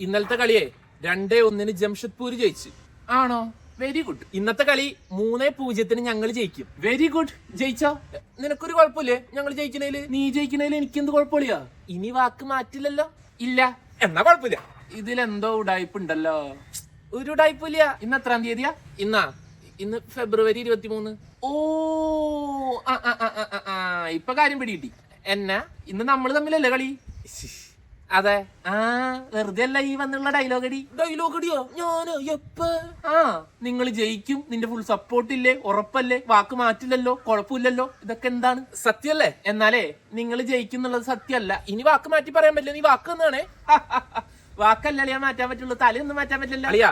ഇന്നലത്തെ കളിയെ രണ്ടേ ഒന്നിന് ജംഷഡ്പൂർ ജയിച്ചു. ആണോ? വെരി ഗുഡ് ഇന്നത്തെ കളി മൂന്നേ പൂജ്യത്തിന് ഞങ്ങൾ ജയിക്കും. വെരി ഗുഡ് ജയിച്ചോ? നിനക്കൊരു കുഴപ്പമില്ലേ? ഞങ്ങൾ ജയിക്കണേൽ നീ ജയിക്കണേൽ എനിക്കെന്ത് കുഴപ്പമില്ല? ഇനി വാക്ക് മാറ്റില്ലല്ലോ. ഇല്ല. എന്നാ കുഴപ്പമില്ല. ഇതിലെന്തോ ഉടായ്പ ഉണ്ടല്ലോ ഒരു ഉടായ്പില്ല. ഇന്ന് എത്രാം തീയതിയാ? ഇന്നാ? ഇന്ന് ഫെബ്രുവരി ഇരുപത്തി മൂന്ന് ഓ ആ, ആ, ആ, ആ, ആ, ആ, ഇപ്പൊ കാര്യം പിടികിട്ടി. എന്നാ? ഇന്ന് നമ്മൾ തമ്മിലല്ലേ കളി? അതെ. ആ വെറുതെ അല്ല ഈ വന്നുള്ള ഡയലോഗ് അടി ഡയലോഗ് അടിയോ ഞാനോ എപ്പ? ആ നിങ്ങൾ ജയിക്കും നിന്റെ ഫുൾ സപ്പോർട്ട് ഇല്ലേ ഉറപ്പല്ലേ വാക്ക് മാറ്റില്ലല്ലോ കുഴപ്പമില്ലല്ലോ ഇതൊക്കെ എന്താണ്? സത്യല്ലേ എന്നാലേ നിങ്ങൾ ജയിക്കും എന്നുള്ളത് സത്യമല്ല. ഇനി വാക്ക് മാറ്റി പറയാൻ പറ്റില്ല നീ വാക്ക് എന്നാണേ വാക്കല്ലേ മാറ്റാൻ പറ്റുള്ളൂ തലയൊന്നും മാറ്റാൻ പറ്റില്ല അളിയാ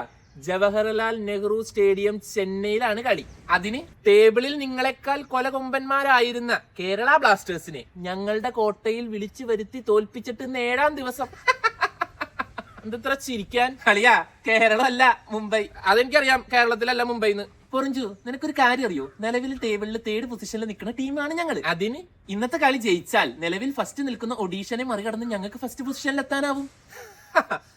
ജവഹർലാൽ നെഹ്റു സ്റ്റേഡിയം ചെന്നൈയിലാണ് കളി. അതിന് ടേബിളിൽ നിങ്ങളെക്കാൾ കൊലകൊമ്പന്മാരായിരുന്ന കേരള ബ്ലാസ്റ്റേഴ്സിനെ ഞങ്ങളുടെ കോട്ടയിൽ വിളിച്ചു വരുത്തി തോൽപ്പിച്ചിട്ട് നേടാം ദിവസം. എന്തത്ര ചിരിക്കാൻ. കളിയാ കേരളമല്ല മുംബൈ. അതെനിക്കറിയാം കേരളത്തിലല്ല മുംബൈന്ന്. പൊറിഞ്ചു നിനക്കൊരു കാര്യം അറിയോ? നിലവിൽ ടേബിളിൽ തേർഡ് പൊസിഷനിൽ നിൽക്കുന്ന ടീമാണ് ഞങ്ങൾ അതിന് ഇന്നത്തെ കളി ജയിച്ചാൽ നിലവിൽ ഫസ്റ്റ് നിൽക്കുന്ന ഒഡീഷനെ മറികടന്ന് ഞങ്ങൾക്ക് ഫസ്റ്റ് പൊസിഷനിൽ എത്താനാവും.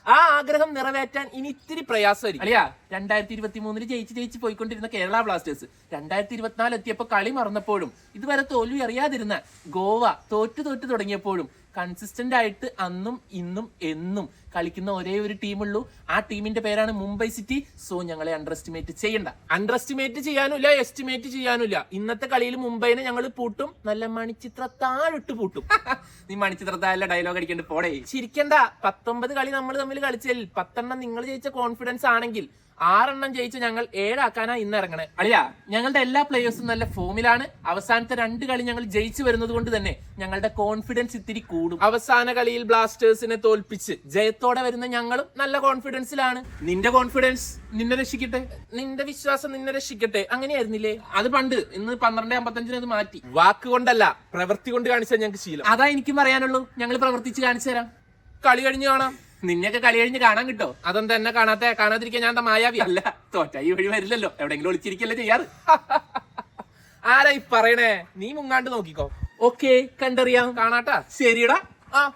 ആ ആഗ്രഹം നിറവേറ്റാൻ ഇനി ഇത്തിരി പ്രയാസമായിരിക്കും. അല്ലയാ രണ്ടായിരത്തി ഇരുപത്തി മൂന്നിൽ ജയിച്ച് ജയിച്ച് പോയിക്കൊണ്ടിരുന്ന കേരള ബ്ലാസ്റ്റേഴ്സ് രണ്ടായിരത്തി ഇരുപത്തിനാല് എത്തിയപ്പോ കളി മറന്നപ്പോഴും ഇതുവരെ തോൽവി അറിയാതിരുന്ന ഗോവ തോറ്റു തോറ്റു തുടങ്ങിയപ്പോഴും കൺസിസ്റ്റന്റ് ആയിട്ട് അന്നും ഇന്നും എന്നും കളിക്കുന്ന ഒരേ ഒരു ടീമുള്ളൂ. ആ ടീമിന്റെ പേരാണ് മുംബൈ സിറ്റി. സോ ഞങ്ങളെ അണ്ടർ എസ്റ്റിമേറ്റ് ചെയ്യണ്ട. അണ്ടർ എസ്റ്റിമേറ്റ് ചെയ്യാനുമില്ല എസ്റ്റിമേറ്റ് ചെയ്യാനുമില്ല. ഇന്നത്തെ കളിയിൽ മുംബൈനെ ഞങ്ങൾ പൂട്ടും. നല്ല മണിച്ചിത്ര താഴിട്ട് പൂട്ടും. നീ മണിച്ചിത്ര താഴെ ഡയലോഗ് അടിക്കേണ്ട പോടേ. ചിരിക്കണ്ട. പത്തൊമ്പത് കളി നമ്മൾ തമ്മിൽ കളിച്ചതിൽ പത്തെണ്ണം നിങ്ങൾ ജയിച്ച കോൺഫിഡൻസ് ആണെങ്കിൽ ആറെണ്ണം ജയിച്ച് ഞങ്ങൾ ഏഴാക്കാനാ ഇന്ന് ഇറങ്ങണേ. അളിയ. ഞങ്ങളുടെ എല്ലാ പ്ലേയേഴ്സും നല്ല ഫോമിലാണ് അവസാനത്തെ രണ്ട് കളി ഞങ്ങൾ ജയിച്ചു വരുന്നത് കൊണ്ട് തന്നെ ഞങ്ങളുടെ കോൺഫിഡൻസ് ഇത്തിരി കൂടും. അവസാന കളിയിൽ ബ്ലാസ്റ്റേഴ്സിനെ തോൽപ്പിച്ച് ജയത്തോടെ വരുന്ന ഞങ്ങളും നല്ല കോൺഫിഡൻസിലാണ്. നിന്റെ കോൺഫിഡൻസ് നിന്നെ രക്ഷിക്കട്ടെ? നിന്റെ വിശ്വാസം നിന്നെ രക്ഷിക്കട്ടെ. അങ്ങനെയായിരുന്നില്ലേ? അത് പണ്ട്. ഇന്ന് പന്ത്രണ്ട് അമ്പത്തഞ്ചിന് അത് മാറ്റി. വാക്ക് കൊണ്ടല്ല പ്രവൃത്തി കൊണ്ട് കാണിച്ചാൽ ഞങ്ങൾക്ക് ശീലം. അതാ എനിക്കും പറയാനുള്ളൂ. ഞങ്ങൾ പ്രവർത്തിച്ച് കാണിച്ചു തരാം. കളി കഴിഞ്ഞു കാണാം. നിന്നെയൊക്കെ കളി കഴിഞ്ഞ് കാണാൻ കിട്ടോ? അതെന്താ എന്നെ കാണാത്ത? കാണാതിരിക്കാൻ ഞാൻ മായാവി? അല്ല തോറ്റ ഈ വഴി വരില്ലല്ലോ. എവിടെങ്കിലും ഒളിച്ചിരിക്കല്ലേ ചെയ്യാറ്? ആരായി ഈ പറയണേ? നീ മുങ്ങാണ്ട് നോക്കിക്കോ. ഓക്കെ കണ്ടറിയാം. കാണാട്ടാ? ശരിയടാ. ആ.